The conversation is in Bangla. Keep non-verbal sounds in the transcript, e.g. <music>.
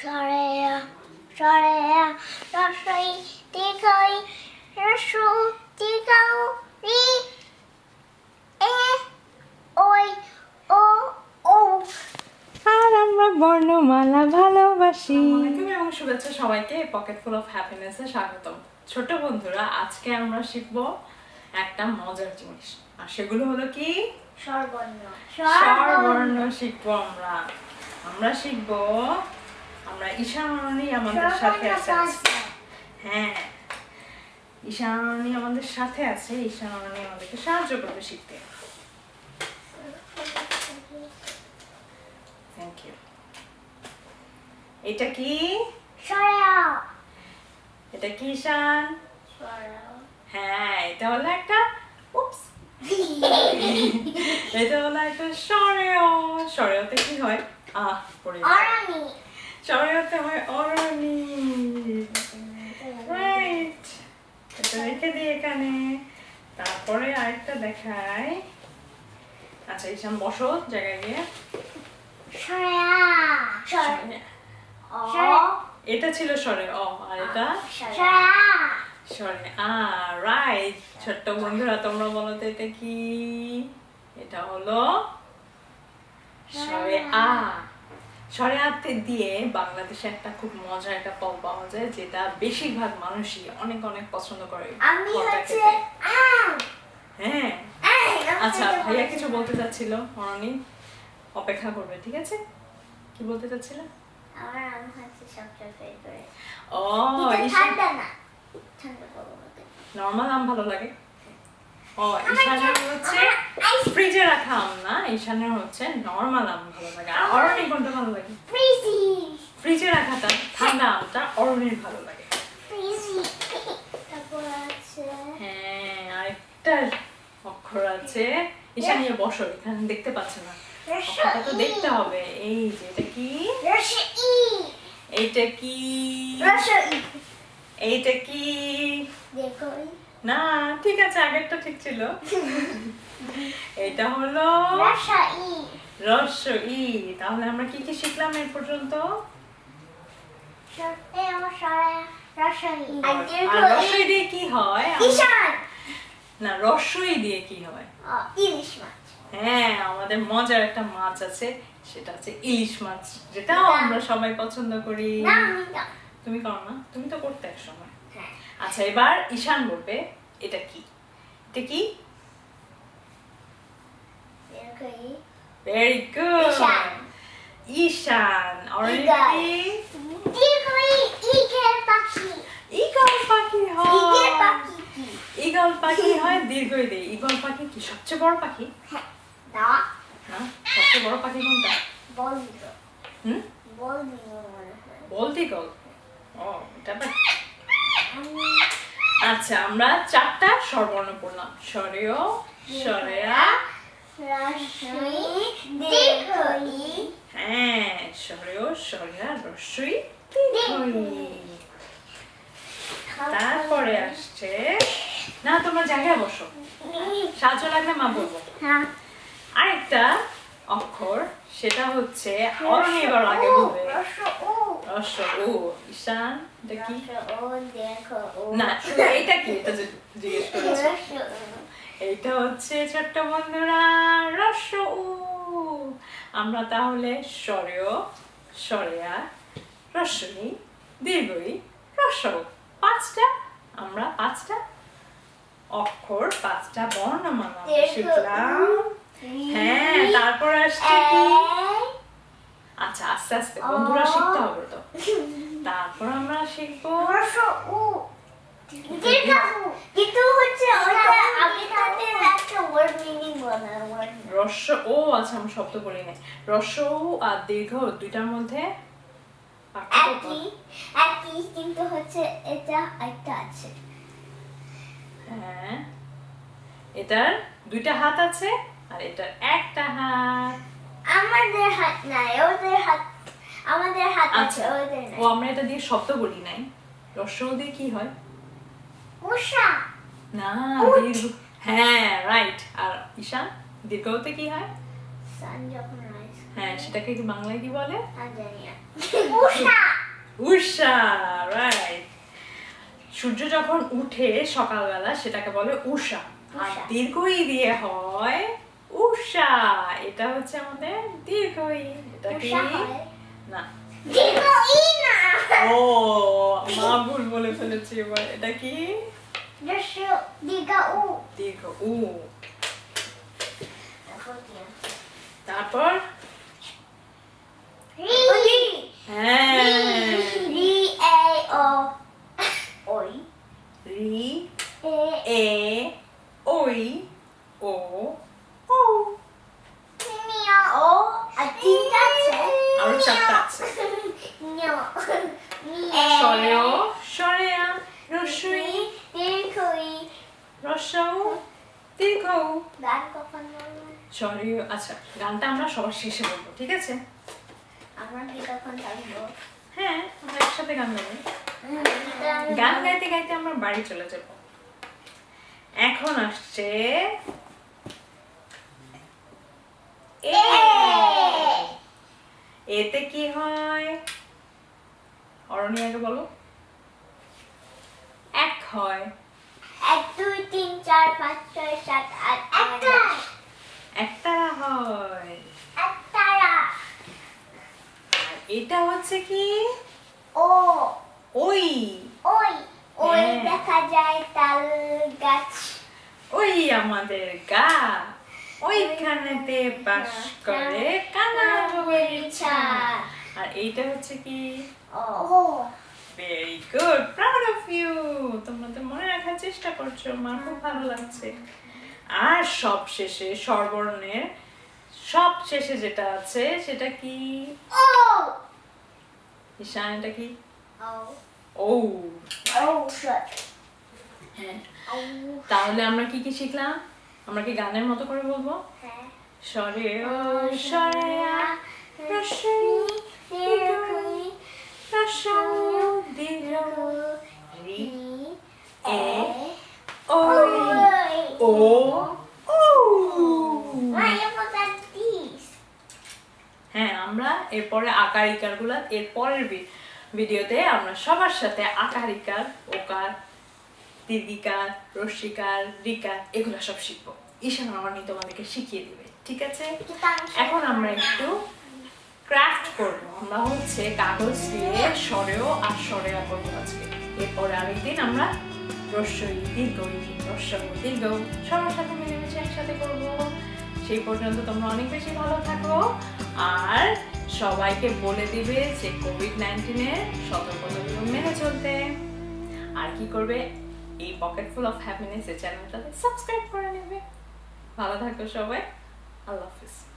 সরেয়া সরেয়া রসই দীর্ঘই রসু দীর্ঘৌ রি এ ওই ও ও আর আমরা বর্ণমালা ভালোবাসি। এবং শুভেচ্ছা সবাইকে পকেট ফুল অফ হ্যাপিনেসে স্বাগতম। ছোট বন্ধুরা আজকে আমরা শিখব একটা মজার জিনিস। আর সেগুলো হলো কি? সর্বর্ণ স্বরবর্ণ শিখব আমরা। আমরা শিখব আমরা ঈশানী আমাদের সাথে আছে। হ্যাঁ। ঈশানী আমাদের সাথে আছে ঈশানী আমাদেরকে সাহায্য করবে শিখতে। থ্যাংক ইউ এটা কি? এটা কি ঈশান? হ্যাঁ এটা হলো একটা উপস <laughs> এটা হলো একটা সরেয়। সরেয়তে কি হয়? আহ পড়ে হয় অরণি রাইট এটা রেখে দিই এখানে। তারপরে আরেকটা দেখাই। আচ্ছা ঈশান বসো জায়গায় গিয়ে। এটা ছিল সরে অ আর এটা? সরে আ রাইট ছোট্ট বন্ধুরা তোমরা বলো তো এটা কি? এটা হলো সরে আ সরে আতে দিয়ে বাংলাদেশে একটা খুব মজার একটা ফল পাওয়া যায় যেটা বেশিরভাগ মানুষই অনেক অনেক পছন্দ করে আমি হচ্ছে হ্যাঁ। আচ্ছা ভাইয়া কিছু বলতে চাচ্ছিল? অরণি অপেক্ষা করবে ঠিক আছে? কি বলতে চাচ্ছিল? আমার আম হচ্ছে সবচেয়ে ফেভারিট ও ঠান্ডা না। ঠান্ডা। নর্মাল আম ভালো লাগে? ও হচ্ছে ফ্রিজে রাখা আম না? হচ্ছে নর্মাল আম ভালো লাগে। আর অরণি কোনটা ভালো লাগে? ফ্রিজি রাখাটা ঠান্ডা আমটা অরণির ভালো লাগে। হ্যাঁ আরেকটা অক্ষর আছে। ঈশান নিয়ে বসো, এখানে দেখতে পাচ্ছে না। অক্ষরটা তো দেখতে হবে। এই যে, এটা কি? এইটা কি? এইটা কি? দেখো না ঠিক আছে আগেরটা ঠিক ছিল। এটা হলো রসই। রস ই তাহলে আমরা কি কি শিখলাম এই পর্যন্ত? রসই। দিয়ে কি হয়? না রসই দিয়ে কি হয়? ইলিশ মাছ। হ্যাঁ আমাদের মজার একটা মাছ আছে সেটা হচ্ছে ইলিশ মাছ। যেটাও আমরা সবাই পছন্দ করি। তুমি করো না। তুমি তো করতে এক সময় হ্যাঁ আচ্ছা এবার ঈশান বলবে এটা কি? এটা কি? এই ভেরি গুড ঈশান। পাখি। হয়। পাখি কি? ঈগল পাখি <laughs> হয় দীর্ঘই দে ঈগল পাখি কি সবচেয়ে বড় পাখি? হ্যাঁ না। সবচেয়ে বড় পাখি কোনটা? বল হুম? বল দিল মনে বলতে গল ও এটা আচ্ছা আমরা চারটা স্বরবর্ণ পড়লাম স্বরেয় স্বরেয়া হ্যাঁ স্বরেয় স্বরেয়া রস্যই তারপরে আসছে না তোমার জায়গায় বসো। সাহায্য লাগলে মা বলব। হ্যাঁ। আরেকটা অক্ষর সেটা হচ্ছে অরণি এবার আগে বলবে। রস ও। ঈশান এটা কি? না কি? এটা জিজ্ঞেস করেছে। রস এইটা হচ্ছে ছোট্ট বন্ধুরা রস উ আমরা তাহলে স্বরেয় স্বরেয়া রস্বই দীর্ঘই রস পাঁচটা আমরা পাঁচটা অক্ষর পাঁচটা বর্ণমালা শিখলাম। হ্যাঁ তারপর আসছে কি? আচ্ছা আস্তে আস্তে বন্ধুরা শিখতে হবে তো। তারপর আমরা শিখব কিন্তু হচ্ছে ওটা একটা ওয়ার্ড মিনিং ও আচ্ছা আমি শব্দ বলি নাই। রস আর দীর্ঘ দুইটার মধ্যে একই একই কিন্তু হচ্ছে এটা একটা আছে। হ্যাঁ এটার দুইটা হাত আছে আর একটা হাত। আমাদের হাত নাই ওদের হাত আমাদের হাত আছে আচ্ছা ওদের ও আমরা এটা দিয়ে শব্দ বলি নাই। দিয়ে কি হয়? উষা। না দীর্ঘ হ্যাঁ রাইট আর ঈশান দীর্ঘতে কি হয়? সান যখন রাইস হ্যাঁ সেটাকে কি বাংলায় কি বলে? উষা। উষা রাইট সূর্য যখন উঠে সকালবেলা সেটাকে বলে উষা। আর। দীর্ঘই দিয়ে হয় উষা এটা হচ্ছে আমাদের দীর্ঘই এটা কি? না। দীর্ঘ ই না। ও মা ভুল বলে ফেলেছি এবার এটা কি? দীর্ঘ উ। দীর্ঘ উ। তারপর রি। হ্যাঁ। রি এ ও। ওই। রি এ। এ ওই ও ও নিয়া ও আর তিনটা আছে আরও চারটা আছে নিয়া সরেও সরেয়া রসুই দীর্ঘ ই রসাও দীর্ঘ গান কখন সরেও আচ্ছা গানটা আমরা সবার শেষে বলব ঠিক আছে? আমরা কি কখন থাকব হ্যাঁ আমরা একসাথে গান গাবো গান গাইতে গাইতে আমরা বাড়ি চলে যাব। এখন আসছে এতে কি হয়? অরণি আগে বলো। এক হয়। এক দুই তিন চার পাঁচ ছয় সাত আট একটা! একতারা হয়। একতারা আর এটা হচ্ছে কি? ও। ওই। ওই। ওই হ্যাঁ। দেখা যায় তাল গাছ। ওই আমাদের গা। ওইখানেতে বাস করে কানা বগিচা আর এইটা হচ্ছে কি? ও। Very good proud of you তোমরা তো মনে রাখার চেষ্টা করছ আমার খুব ভালো লাগছে। আর সব শেষে স্বরবর্ণের সব শেষে যেটা আছে সেটা কি? ও। ঈশান এটা কি? ও। ও। হ্যাঁ। তাহলে আমরা কি কি শিখলাম? আমরা কি গানের মতো করে বলব? হ্যাঁ। সরে ও সরে আ রসই দীর্ঘই রসৌ দীর্ঘ রি এ ওই ও ও Why you forgot these? হ্যাঁ আমরা এরপরে আকার ইকারগুলা এর পরের ভি- ভিডিওতে আমরা সবার সাথে আকার ইকার ওকার দীর্ঘিকার রস্যিকার রিকার এগুলো সব শিখব। ঈশান রমানি তোমাদেরকে শিখিয়ে দিবে ঠিক আছে। এখন আমরা একটু ক্রাফট করব। আমরা হচ্ছে কাগজ দিয়ে সরেও আর সরেয়া করব আজকে। এরপরে আরেকদিন আমরা রস্যই দীর্ঘই রস্য দীর্ঘ, সবার সাথে মিলেমিশে একসাথে করব। সেই পর্যন্ত তোমরা অনেক বেশি ভালো থাকো। আর সবাইকে বলে দিবে যে কোভিড নাইন্টিনের সতর্কতাগুলো মেনে চলতে। আর কি করবে? এই পকেট ফুল অফ হ্যাপিনেস এই চ্যানেলটাতে সাবস্ক্রাইব করে নেবে। ভালো থাকো সবাই। আল্লাহ হাফিজ।